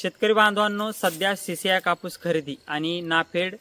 शेतकरी बांधवांनो सध्या सीसीआय कापूस खरेदी आणि नाफेड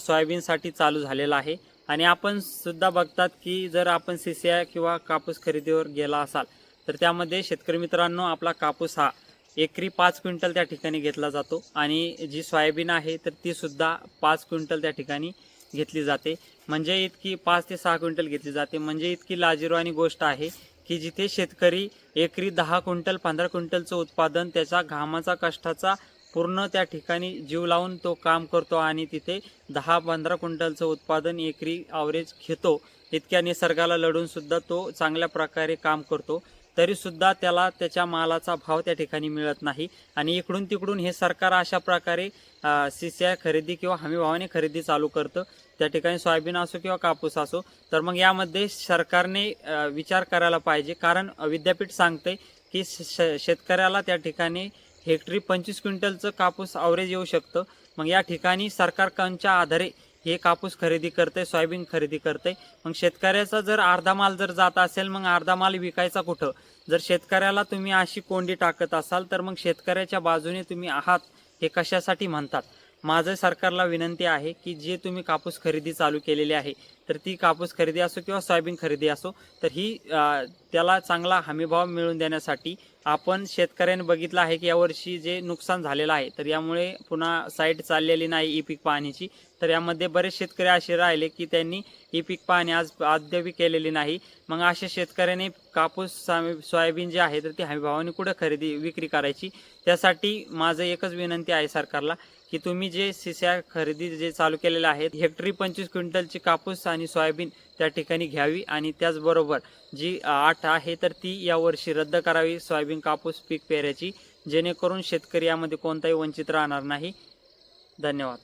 सोयाबीनसाठी चालू झालेला आहे. आणि आपण सुद्धा बघतात की जर आपण सीसीआय किंवा कापूस खरेदीवर गेला असाल तर त्यामध्ये शेतकरी मित्रांनो आपला कापूस हा एकरी पाच क्विंटल त्या ठिकाणी घेतला जातो. आणि जी सोयाबीन आहे तर ती सुद्धा पाच क्विंटल त्या ठिकाणी घेतली जाते. म्हणजे इतकी पाच ते सहा क्विंटल घेतली जाते. म्हणजे इतकी लाजिरवाणी गोष्ट आहे की जिथे शेतकरी एकरी दहा क्विंटल पंधरा क्विंटलचं उत्पादन त्याचा घामाचा कष्टाचा पूर्ण त्या ठिकाणी जीव लावून तो काम करतो आणि तिथे दहा पंधरा क्विंटलचं उत्पादन एकरी ॲव्हरेज घेतो. इतक्या निसर्गाला लढूनसुद्धा तो चांगल्या प्रकारे काम करतो. तरीसुद्धा त्याला त्याच्या मालाचा भाव त्या ठिकाणी मिळत नाही. आणि इकडून तिकडून हे सरकार अशा प्रकारे सी सी आय खरेदी किंवा हमीभावाने खरेदी चालू करतं. त्या ठिकाणी सोयाबीन असो किंवा कापूस असो. तर मग यामध्ये सरकारने विचार करायला पाहिजे. कारण विद्यापीठ सांगते की श शेतकऱ्याला त्या ठिकाणी हेक्टरी पंचवीस क्विंटलचं कापूस ॲव्हरेज येऊ शकतं. मग या ठिकाणी सरकारकांच्या आधारे हे कापूस खरेदी करते सोयाबीन खरेदी करते मग शेतकऱ्याचा जर अर्धा माल जर जात असेल मग अर्धा माल विकायचा कुठं? जर शेतकऱ्याला तुम्ही अशी कोंडी टाकत असाल तर मग शेतकऱ्याच्या बाजूने तुम्ही आहात हे कशासाठी म्हणतात? माझं सरकारला विनंती आहे की जे तुम्ही कापूस खरेदी चालू केलेली आहे तर ती कापूस खरेदी असो किंवा सोयाबीन खरेदी असो तर ही त्याला चांगला हमीभाव मिळवून देण्यासाठी आपण शेतकऱ्यांनी बघितलं आहे की यावर्षी जे नुकसान झालेलं आहे तर यामुळे पुन्हा साईट चाललेली नाही ई पीक पाहणीची. तर यामध्ये बरेच शेतकरी असे राहिले की त्यांनी ई पीक पाहणी आज अद्याप केलेली नाही. मग अशा शेतकऱ्याने कापूस सोयाबीन जे आहे तर ती हमीभावाने कुठं खरेदी विक्री करायची? त्यासाठी माझं एकच विनंती आहे सरकारला की तुम्ही जे सीसीआय खरेदी जे चालू केलेले आहेत हेक्टरी पंचवीस क्विंटलची कापूस आणि सोयाबीन त्या ठिकाणी घ्यावी आणि त्याचबरोबर जी आठ आहे तर ती यावर्षी रद्द करावी सोयाबीन सोयाबीन कापूस पीक पेऱ्याची जेणेकरून शेतकरी यामध्ये कोणताही वंचित राहणार नाही. धन्यवाद.